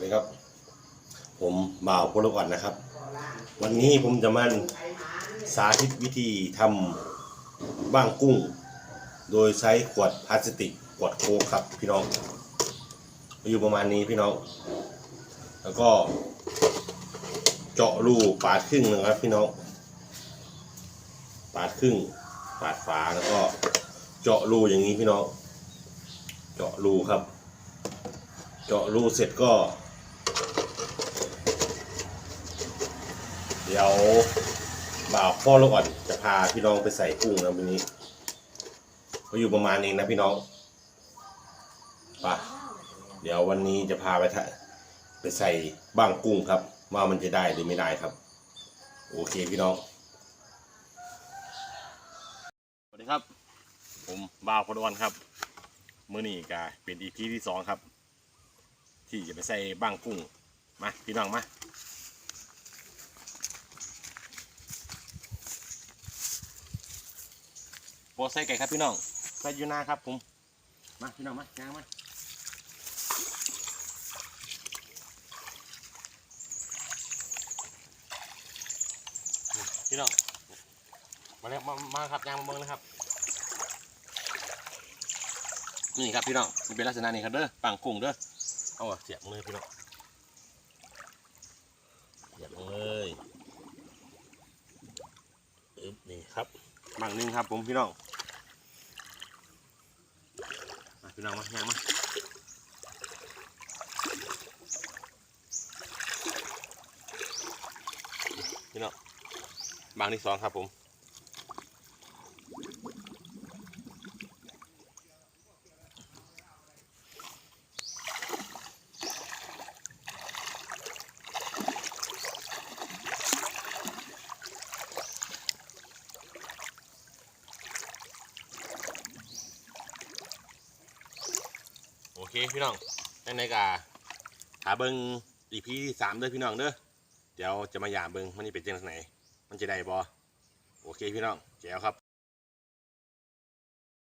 วัสดีครับ ผมบ่าวพลก่อนนะครับ วันนี้ผมจะมาสาธิตวิธีทำบ้างกุ้ง โดยใช้ขวดพลาสติกขวดโค้กครับ พี่น้องอยู่ประมาณนี้พี่น้อง แล้วก็ เจาะรูปาดครึ่งนะครับ พี่น้องปาดครึ่งปาดฝาแล้วก็เจาะรูอย่างนี้พี่น้อง เจาะรูครับ เจาะรูเสร็จก็ เดี๋ยวบ่าวพ่อลูกอ่อนจะพาพี่น้องไปใส่กุ้งนะวันนี้ก็อยู่ประมาณนี้นะพี่น้องไปะเดี๋ยววันนี้จะพาไปไปใส่บ้างกุ้งครับ ว่ามันจะได้หรือไม่ได้ครับ โอเคพี่น้องสวัสดีครับ ผมบ่าวพลวันครับมื้อนี้ก็เป็น EP ที่สองครับ ที่จะไปใส่บ้างกุ้งมาพี่น้องมา โปรใส่ไก่ครับพี่น้องใส่อยูหนาครับผมมาพี่น้องมาย่างมาพี่น้องมาแล้วมามาครับย่างมาเบิ่งนะครับนี่ครับพี่น้องมันเป็นลักษณะนี้ครับเด้อปังกุ้งเด้อเอาอะเสียบมือพี่น้องเสียบลงเลยอึ๊บนี่ครับบางหนึงครับผมพี่น้องมา พี่น้องมาย่างมาพี่น้องบางที่สองครับผม โอเคพี่น้องในในกาหาเบิงอีพีสามเด้อพี่น้องเด้อเดี๋ยวจะมาหยามเบิงมันนี่เป็นจังไหนมันจะได้บอโอเคพี่น้องแจ๋วครับ